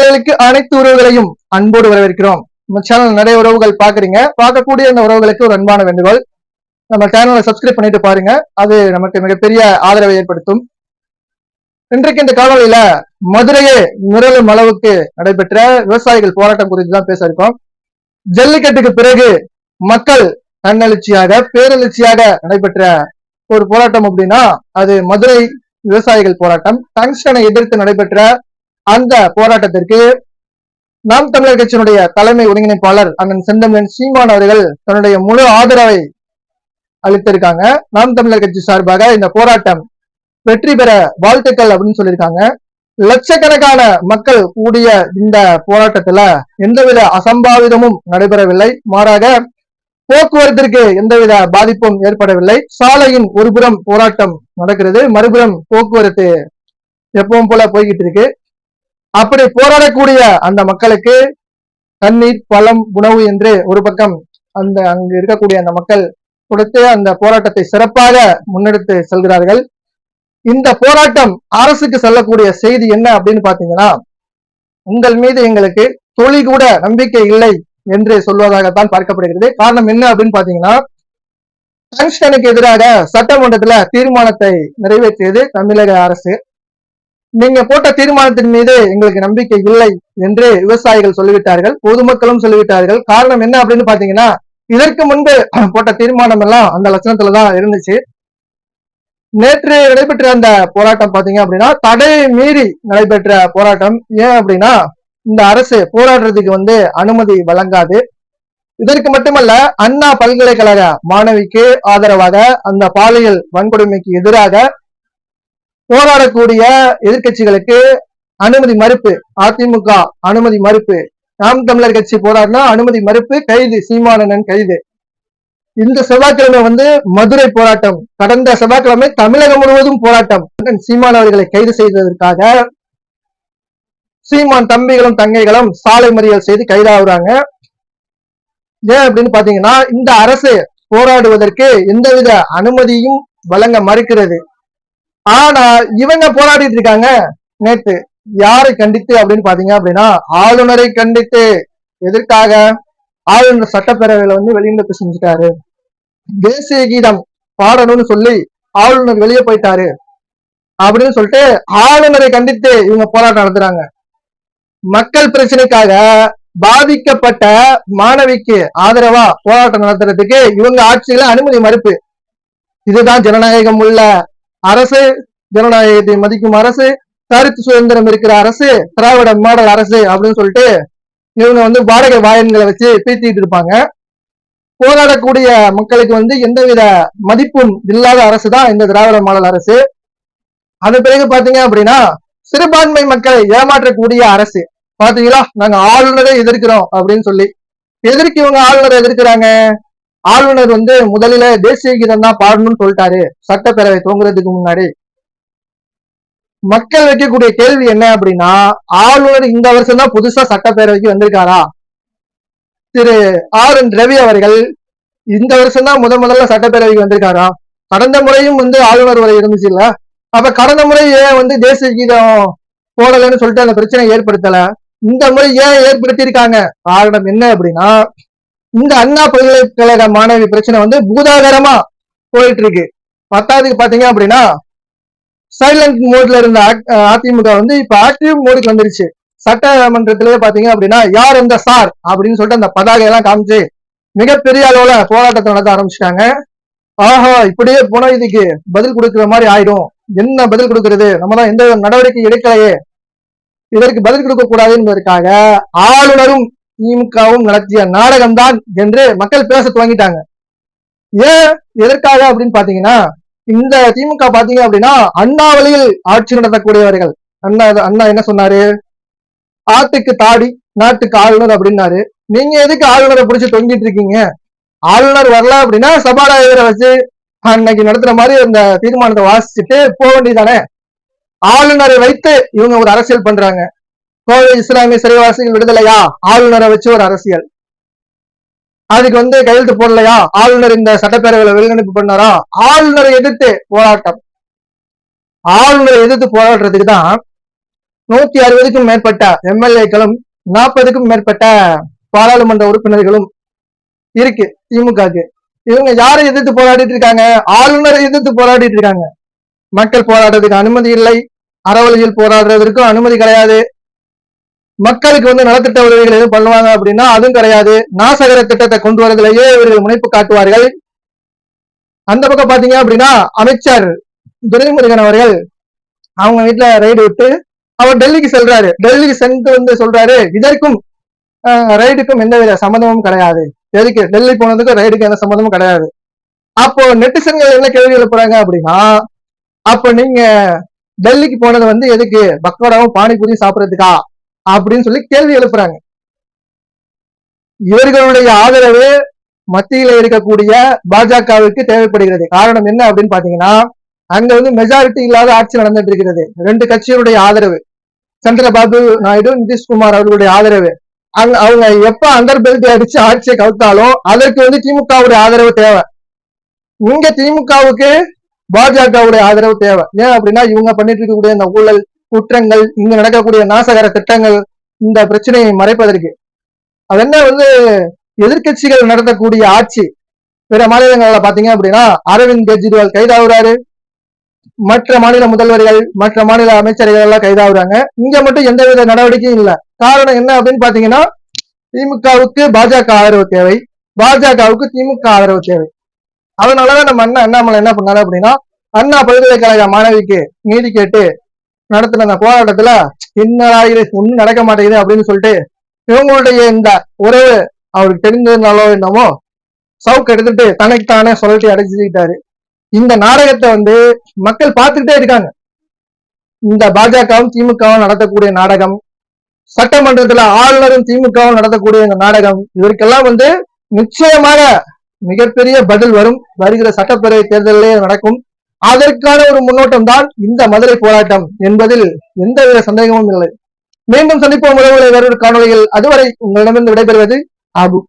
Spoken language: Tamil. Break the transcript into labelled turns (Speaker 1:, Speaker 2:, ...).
Speaker 1: சேனலுக்கு அனைத்து உறவுகளையும் அன்போடு வரவேற்கிறோம். நம்ம சேனல் நிறைய உறவுகள் பாக்குறீங்க பார்க்கக்கூடிய இந்த உறவுகளுக்கு ஒரு அன்பான வேண்டுகோள். நம்ம சேனலை சப்ஸ்கிரைப் பண்ணிட்டு பாருங்க. அது நமக்கு மிகப்பெரிய ஆதரவை ஏற்படுத்தும். இன்றைக்கு இந்த காணொலியில மதுரையே மிரளும் அளவுக்கு நடைபெற்ற விவசாயிகள் போராட்டம் குறித்து தான் பேச இருக்கோம். ஜல்லிக்கட்டுக்கு பிறகு மக்கள் தன்னெழுச்சியாக பேரெழுச்சியாக நடைபெற்ற ஒரு போராட்டம் அப்படின்னா அது மதுரை விவசாயிகள் போராட்டம். டங்ஸ்டனை எதிர்த்து நடைபெற்ற அந்த போராட்டத்திற்கு நாம் தமிழர் கட்சியினுடைய தலைமை ஒருங்கிணைப்பாளர் அண்ணன் செந்தமிழன் சீமான் அவர்கள் தன்னுடைய முழு ஆதரவை அளித்திருக்காங்க. நாம் தமிழர் கட்சி சார்பாக இந்த போராட்டம் வெற்றி பெற வாழ்த்துக்கள் அப்படின்னு சொல்லியிருக்காங்க. லட்சக்கணக்கான மக்கள் கூடிய இந்த போராட்டத்துல எந்தவித அசம்பாவிதமும் நடைபெறவில்லை. மாறாக போக்குவரத்திற்கு எந்தவித பாதிப்பும் ஏற்படவில்லை. சாலையின் ஒருபுறம் போராட்டம் நடக்கிறது. மறுபுறம் போக்குவரத்து எப்பவும் போல போய்கிட்டு இருக்கு. அப்படி போராடக்கூடிய அந்த மக்களுக்கு தண்ணீர் பழம் உணவு என்று ஒரு பக்கம் அந்த அங்கு இருக்கக்கூடிய அந்த மக்கள் கொடுத்து அந்த போராட்டத்தை சிறப்பாக முன்னெடுத்து செல்கிறார்கள். இந்த போராட்டம் அரசுக்கு செல்லக்கூடிய செய்தி என்ன அப்படின்னு பாத்தீங்கன்னா உங்கள் மீது எங்களுக்கு தொழில் கூட நம்பிக்கை இல்லை என்று சொல்வதாகத்தான் பார்க்கப்படுகிறது. காரணம் என்ன அப்படின்னு பாத்தீங்கன்னா டங்ஸ்டனுக்கு எதிராக சட்டமன்றத்துல தீர்மானத்தை நிறைவேற்றியது தமிழக அரசு. நீங்க போட்ட தீர்மானத்தின் மீது எங்களுக்கு நம்பிக்கை இல்லை என்று விவசாயிகள் சொல்லிவிட்டார்கள் பொதுமக்களும் சொல்லிவிட்டார்கள். காரணம் என்ன அப்படின்னு பாத்தீங்கன்னா இதற்கு முன்பு போட்ட தீர்மானம் எல்லாம் அந்த லட்சணத்துலதான் இருந்துச்சு. நேற்று நடைபெற்ற அந்த போராட்டம் பாத்தீங்க அப்படின்னா தடை மீறி நடைபெற்ற போராட்டம். ஏன் அப்படின்னா இந்த அரசு போராடுறதுக்கு வந்து அனுமதி வழங்காது. இதற்கு மட்டுமல்ல அண்ணா பல்கலைக்கழக மாணவிக்கு ஆதரவாக அந்த பாலியல் வன்கொடுமைக்கு எதிராக போராடக்கூடிய எதிர்க்கட்சிகளுக்கு அனுமதி மறுப்பு. அதிமுக அனுமதி மறுப்பு. நாம் தமிழர் கட்சி போராடினா அனுமதி மறுப்பு கைது. சீமானன் கைது. இந்த செவ்வாய்க்கிழமை வந்து மதுரை போராட்டம். கடந்த செவ்வாய்க்கிழமை தமிழகம் முழுவதும் போராட்டம். சீமான் அவர்களை கைது செய்ததற்காக சீமான் தம்பிகளும் தங்கைகளும் சாலை மறியல் செய்து கைதாகுறாங்க. ஏன் அப்படின்னு பாத்தீங்கன்னா இந்த அரசு போராடுவதற்கு எந்தவித அனுமதியும் வழங்க மறுக்கிறது. ஆனா இவங்க போராடிட்டு இருக்காங்க. நேத்து யாரை கண்டித்து அப்படின்னு பாத்தீங்க அப்படின்னா ஆளுநரை கண்டித்து எதற்காக? ஆளுநர் சட்டப்பேரவையில வந்து வெளிநடப்பு செஞ்சுட்டாரு. தேசிய கீதம் பாடணும்னு சொல்லி ஆளுநர் வெளியே போயிட்டாரு. அப்படின்னு சொல்லிட்டு ஆளுநரை கண்டித்து இவங்க போராட்டம் நடத்துறாங்க. மக்கள் பிரச்சனைக்காக பாதிக்கப்பட்ட மாணவிக்கு ஆதரவா போராட்டம் நடத்துறதுக்கு இவங்க ஆட்சியில அனுமதி மறுப்பு. இதுதான் ஜனநாயகம் உள்ள அரசு ஜனநாயகத்தை மதிக்கும் அரசு கருத்து சுதந்திரம் இருக்கிற அரசு திராவிட மாடல் அரசு அப்படின்னு சொல்லிட்டு இவங்க வந்து வாடகை வாயன்களை வச்சு பேசிட்டு இருப்பாங்க. போராடக்கூடிய மக்களுக்கு வந்து எந்தவித மதிப்பும் இல்லாத அரசு தான் இந்த திராவிட மாடல் அரசு. அது பிறகு பாத்தீங்க அப்படின்னா சிறுபான்மை மக்களை ஏமாற்றக்கூடிய அரசு. பாத்தீங்களா நாங்க ஆளுநரை எதிர்க்கிறோம் அப்படின்னு சொல்லி. எதற்கு இவங்க ஆளுநரை எதிர்க்கிறாங்க? ஆளுநர் வந்து முதலில தேசிய கீதம் தான் பாடணும்னு சொல்லிட்டாரு. சட்டப்பேரவை தோங்குறதுக்கு முன்னாடி. மக்கள் வைக்கக்கூடிய கேள்வி என்ன அப்படின்னா ஆளுநர் இந்த வருஷம் தான் புதுசா சட்டப்பேரவைக்கு வந்திருக்காரா? திரு ஆர் என் ரவி அவர்கள் இந்த வருஷம் தான் முத முதல்ல சட்டப்பேரவைக்கு வந்திருக்காரா? கடந்த முறையும் வந்து ஆளுநர் உரை இருந்துச்சு இல்ல? அப்ப கடந்த முறை ஏன் வந்து தேசிய கீதம் போடலைன்னு சொல்லிட்டு அந்த பிரச்சனை ஏற்படுத்தல? இந்த முறை ஏன் ஏற்படுத்தியிருக்காங்க? காரணம் என்ன அப்படின்னா இந்த அண்ணா பல்கலைக்கழக மாணவி பிரச்சனை வந்து பூதாகரமா போயிட்டு இருக்கு பத்தாவதுக்கு பாத்தீங்க அப்படின்னா சைலண்ட் மோட்ல இருந்த அதிமுக வந்து இப்ப ஆக்டிவ் மோடுக்கு வந்துருச்சு. சட்டமன்றத்திலேயே பாத்தீங்க அப்படின்னா யார் இந்த சார்? அப்படின்னு சொல்லிட்டு அந்த பதாகை எல்லாம் காமிச்சு மிகப்பெரிய அளவுல போராட்டத்தை நடத்த ஆரம்பிச்சிட்டாங்க. ஆஹா இப்படியே போனா இதுக்கு பதில் கொடுக்கிற மாதிரி ஆயிடும். என்ன பதில் கொடுக்கறது? நம்ம தான் எந்த நடவடிக்கை எடுக்கலையே. இதற்கு பதில் கொடுக்க கூடாது என்பதற்காக ஆளுநரும் திமுகவும் நடத்திய நாடகம்தான் என்று மக்கள் பேச துவங்கிட்டாங்க. ஏன்? எதற்காக அப்படின்னு பாத்தீங்கன்னா இந்த திமுக பாத்தீங்க அப்படின்னா அண்ணா வழியில் ஆட்சி நடத்தக்கூடியவர்கள். அண்ணா அண்ணா என்ன சொன்னாரு? ஆட்டுக்கு தாடி நாட்டுக்கு ஆளுநர் அப்படின்னாரு. நீங்க எதுக்கு ஆளுநரை பிடிச்சி தொங்கிட்டு இருக்கீங்க? ஆளுநர் வரல அப்படின்னா சபாநாயகரை வச்சு அன்னைக்கு நடத்துற மாதிரி அந்த தீர்மானத்தை வாசிச்சுட்டு போக வேண்டியதானே ஆளுநரை வைத்து இவங்க ஒரு அரசியல் பண்றாங்க. கோவை இஸ்லாமிய சிறைவாசிகள் விடுதலையா? ஆளுநரை வச்சு ஒரு அரசியல். அதுக்கு வந்து கையெழுத்து போடலையா? ஆளுநர் இந்த சட்டப்பேரவையில வெளிநடப்பு பண்ணாரா? ஆளுநரை எதிர்த்து போராட்டம். ஆளுநரை எதிர்த்து போராடுறதுக்கு தான் நூத்தி அறுபதுக்கும் மேற்பட்ட எம்எல்ஏக்களும் நாற்பதுக்கும் மேற்பட்ட பாராளுமன்ற உறுப்பினர்களும் இருக்கு திமுகக்கு இவங்க யாரை எதிர்த்து போராடிட்டு இருக்காங்க? ஆளுநரை எதிர்த்து போராடிட்டு இருக்காங்க. மக்கள் போராடுறதுக்கு அனுமதி இல்லை. அறவழியில் போராடுறதற்கும் அனுமதி கிடையாது. மக்களுக்கு வந்து நலத்திட்ட உதவிகள் எதுவும் பண்ணுவாங்க அப்படின்னா அதுவும் கிடையாது. நாசகர திட்டத்தை கொண்டு வரதுலயே இவர்கள் முனைப்பு காட்டுவார்கள். அந்த பக்கம் பாத்தீங்க அப்படின்னா அமைச்சர் துரைமுருகன் அவர்கள் அவங்க வீட்டுல ரைடு விட்டு அவர் டெல்லிக்கு செல்றாரு. டெல்லிக்கு சென்று வந்து சொல்றாரு இதற்கும் ரைடுக்கும் எந்தவித சம்மந்தமும் கிடையாது. எதுக்கு? டெல்லி போனதுக்கும் ரைடுக்கு எந்த சம்மந்தமும் கிடையாது. அப்போ நெட்டிசன்கள் என்ன கேள்வி எழுப்புறாங்க அப்படின்னா அப்ப நீங்க டெல்லிக்கு போனது வந்து எதுக்கு? பக்கோடாவும் பானிபூரி சாப்பிடறதுக்கா? அப்படின்னு சொல்லி கேள்வி எழுப்புறாங்க. இவர்களுடைய ஆதரவு மத்தியில இருக்கக்கூடிய பாஜகவுக்கு தேவைப்படுகிறது. காரணம் என்ன அப்படின்னு பாத்தீங்கன்னா அங்க வந்து மெஜாரிட்டி இல்லாத ஆட்சி நடந்துட்டு இருக்கிறது. ரெண்டு கட்சியினுடைய ஆதரவு. சந்திரபாபு நாயுடு நிதிஷ்குமார் அவர்களுடைய ஆதரவு. அங்க அவங்க எப்ப அண்டர் பெல்ட் அடிச்சு ஆட்சியை கவுத்தாலும் அதற்கு வந்து திமுகவுடைய ஆதரவு தேவை. இங்க திமுகவுக்கு பாஜகவுடைய ஆதரவு தேவை. ஏன் அப்படின்னா இவங்க பண்ணிட்டு இருக்கக்கூடிய இந்த ஊழல் குற்றங்கள் இங்க நடக்கக்கூடிய நாசகர திட்டங்கள் இந்த பிரச்சனையை மறைப்பதற்கு. அது என்ன வந்து எதிர்கட்சிகள் நடத்தக்கூடிய ஆட்சி? பிற மாநிலங்கள்ல பாத்தீங்க அப்படின்னா அரவிந்த் கெஜ்ரிவால் கைதாகுறாரு. மற்ற மாநில முதல்வர்கள் மற்ற மாநில அமைச்சர்கள் எல்லாம் கைதாகுறாங்க. இங்க மட்டும் எந்தவித நடவடிக்கையும் இல்லை. காரணம் என்ன அப்படின்னு பாத்தீங்கன்னா திமுகவுக்கு பாஜக ஆதரவு தேவை. பாஜகவுக்கு திமுக ஆதரவு தேவை. அதனாலதான் நம்ம அண்ணா அண்ணாமலை என்ன பண்ணாரு அப்படின்னா அண்ணா பல்கலைக்கழக மாணவிக்கு நீதி கேட்டு நடத்தின அந்த போராட்டத்துல என்னடா இது ஒண்ணும் நடக்க மாட்டேங்குது அப்படின்னு சொல்லிட்டு இவங்களுடைய இந்த உறவு அவருக்கு தெரிஞ்சதுனாலோ என்னமோ சவுக்கு எடுத்துட்டு தனக்கு தானே சொல்லிட்டு அடைச்சிக்கிட்டாரு இந்த நாடகத்தை வந்து மக்கள் பார்த்துக்கிட்டே இருக்காங்க. இந்த பாஜகவும் திமுகவும் நடத்தக்கூடிய நாடகம் சட்டமன்றத்துல ஆளுநரும் திமுகவும் நடத்தக்கூடிய இந்த நாடகம் இதற்கெல்லாம் வந்து நிச்சயமாக மிகப்பெரிய பதில் வரும். வருகிற சட்டப்பேரவை தேர்தலிலே நடக்கும். அதற்கான ஒரு முன்னோட்டம் தான் இந்த மதுரை போராட்டம் என்பதில் எந்தவித சந்தேகமும் இல்லை. மீண்டும் சந்திப்போம் உறவுகளை வேறொரு காணொலியில் அதுவரை உங்களிடமிருந்து விடைபெறுவது ஆகும்